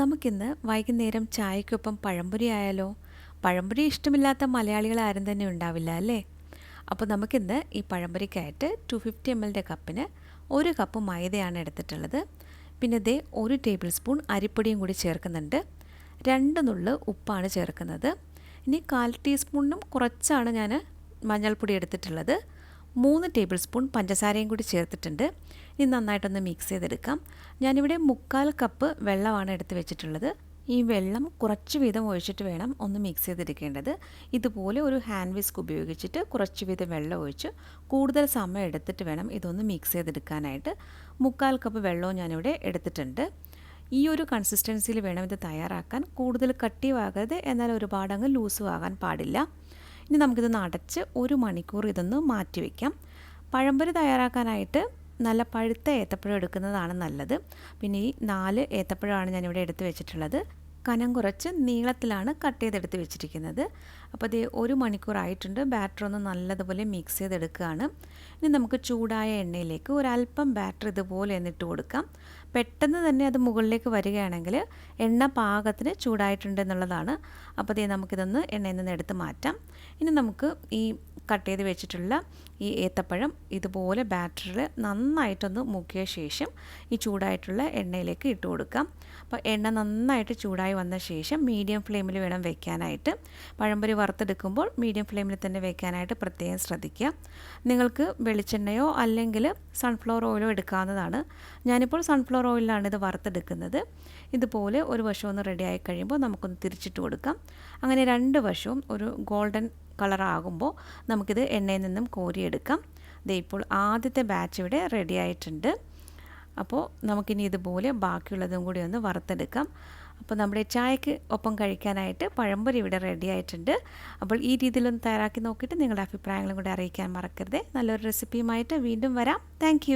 നമുക്കിന്ന് വൈകുന്നേരം ചായക്കൊപ്പം പഴംപൊരി ആയാലോ? പഴംപൊരി ഇഷ്ടമില്ലാത്ത മലയാളികൾ ആരും തന്നെ ഉണ്ടാവില്ല അല്ലേ? അപ്പോൾ നമുക്കിന്ന് ഈ പഴംപൊരിക്കായിട്ട് ടു ഫിഫ്റ്റി എം എല്ലിന്റെ കപ്പിന് ഒരു കപ്പ് മൈദയാണ് എടുത്തിട്ടുള്ളത്. പിന്നെ ദേ ഒരു ടേബിൾ സ്പൂൺ അരിപ്പൊടിയും കൂടി ചേർക്കുന്നുണ്ട്. രണ്ട് നുള്ള് ഉപ്പാണ് ചേർക്കുന്നത്. ഇനി കാൽ ടീസ്പൂണിനും കുറച്ചാണ് ഞാൻ മഞ്ഞൾപ്പൊടി എടുത്തിട്ടുള്ളത്. മൂന്ന് ടേബിൾ സ്പൂൺ പഞ്ചസാരയും കൂടി ചേർത്തിട്ടുണ്ട്. ഇനി നന്നായിട്ടൊന്ന് മിക്സ് ചെയ്തെടുക്കാം. ഞാനിവിടെ മുക്കാൽ കപ്പ് വെള്ളമാണ് എടുത്ത് വെച്ചിട്ടുള്ളത്. ഈ വെള്ളം കുറച്ച് വീതം ഒഴിച്ചിട്ട് വേണം ഒന്ന് മിക്സ് ചെയ്തെടുക്കേണ്ടത്. ഇതുപോലെ ഒരു ഹാൻഡ് വിസ്ക് ഉപയോഗിച്ചിട്ട് കുറച്ച് വീതം വെള്ളം ഒഴിച്ച് കൂടുതൽ സമയം എടുത്തിട്ട് വേണം ഇതൊന്ന് മിക്സ് ചെയ്തെടുക്കാനായിട്ട്. മുക്കാൽ കപ്പ് വെള്ളവും ഞാനിവിടെ എടുത്തിട്ടുണ്ട്. ഈ ഒരു കൺസിസ്റ്റൻസിയിൽ വേണം ഇത് തയ്യാറാക്കാൻ. കൂടുതൽ കട്ടിയുമാകരുത് എന്നാൽ ഒരുപാട് അങ്ങ് ലൂസും ആകാൻ പാടില്ല. ഇനി നമുക്കിതൊന്ന് അടച്ച് ഒരു മണിക്കൂർ ഇതൊന്ന് മാറ്റി വയ്ക്കാം പഴംപൊരി തയ്യാറാക്കാനായിട്ട് നല്ല പഴുത്ത ഏത്തപ്പഴം എടുക്കുന്നതാണ് നല്ലത്. പിന്നെ ഈ നാല് ഏത്തപ്പഴമാണ് ഞാനിവിടെ എടുത്ത് വെച്ചിട്ടുള്ളത്. കനം കുറച്ച് നീളത്തിലാണ് കട്ട് ചെയ്തെടുത്ത് വെച്ചിരിക്കുന്നത്. അപ്പോൾ ഇത് ഒരു മണിക്കൂറായിട്ടുണ്ട് ബാറ്റർ ഒന്ന് നല്ലതുപോലെ മിക്സ് ചെയ്തെടുക്കുകയാണ്. ഇനി നമുക്ക് ചൂടായ എണ്ണയിലേക്ക് ഒരല്പം ബാറ്റർ ഇതുപോലെ എന്നിട്ട് കൊടുക്കാം. പെട്ടെന്ന് തന്നെ അത് മുകളിലേക്ക് വരികയാണെങ്കിൽ എണ്ണ പാകത്തിന് ചൂടായിട്ടുണ്ട് എന്നുള്ളതാണ്. അപ്പോൾ ഇതേ നമുക്കിതൊന്ന് എണ്ണയിൽ നിന്ന് എടുത്ത് മാറ്റാം. ഇനി നമുക്ക് ഈ കട്ട് ചെയ്ത് വെച്ചിട്ടുള്ള ഈ ഏത്തപ്പഴം ഇതുപോലെ ബാറ്ററിൽ നന്നായിട്ടൊന്ന് മുക്കിയ ശേഷം ഈ ചൂടായിട്ടുള്ള എണ്ണയിലേക്ക് ഇട്ട് കൊടുക്കാം. അപ്പോൾ എണ്ണ നന്നായിട്ട് ചൂടായി വന്ന ശേഷം മീഡിയം ഫ്ലെയിമിൽ വേണം വെക്കാനായിട്ട്. പഴംപൊരി വറുത്തെടുക്കുമ്പോൾ മീഡിയം ഫ്ലെയിമിൽ തന്നെ വെക്കാനായിട്ട് പ്രത്യേകം ശ്രദ്ധിക്കുക. നിങ്ങൾക്ക് വെളിച്ചെണ്ണയോ അല്ലെങ്കിൽ സൺഫ്ലവർ ഓയിലോ എടുക്കാവുന്നതാണ്. ഞാനിപ്പോൾ സൺഫ്ലവർ ഓയിലാണ് ഇത് വറുത്തെടുക്കുന്നത്. ഇതുപോലെ ഒരു വശം ഒന്ന് റെഡിയായി കഴിയുമ്പോൾ നമുക്കൊന്ന് തിരിച്ചിട്ട് കൊടുക്കാം. അങ്ങനെ രണ്ട് വശവും ഒരു ഗോൾഡൻ കളറാകുമ്പോൾ നമുക്കിത് എണ്ണയിൽ നിന്നും കോരിയെടുക്കാം. ദേ ഇപ്പോൾ ആദ്യത്തെ ബാച്ച് ഇവിടെ റെഡി ആയിട്ടുണ്ട്. അപ്പോൾ നമുക്കിനി ഇതുപോലെ ബാക്കിയുള്ളതും കൂടി ഒന്ന് വറുത്തെടുക്കാം. അപ്പോൾ നമ്മുടെ ചായക്ക് ഒപ്പം കഴിക്കാനായിട്ട് പഴംപൊരി ഇവിടെ റെഡി ആയിട്ടുണ്ട്. അപ്പോൾ ഈ രീതിയിലൊന്ന് തയ്യാറാക്കി നോക്കിയിട്ട് നിങ്ങളുടെ അഭിപ്രായങ്ങളും കൂടി അറിയിക്കാൻ മറക്കരുത്. നല്ലൊരു റെസിപ്പിയുമായിട്ട് വീണ്ടും വരാം. താങ്ക്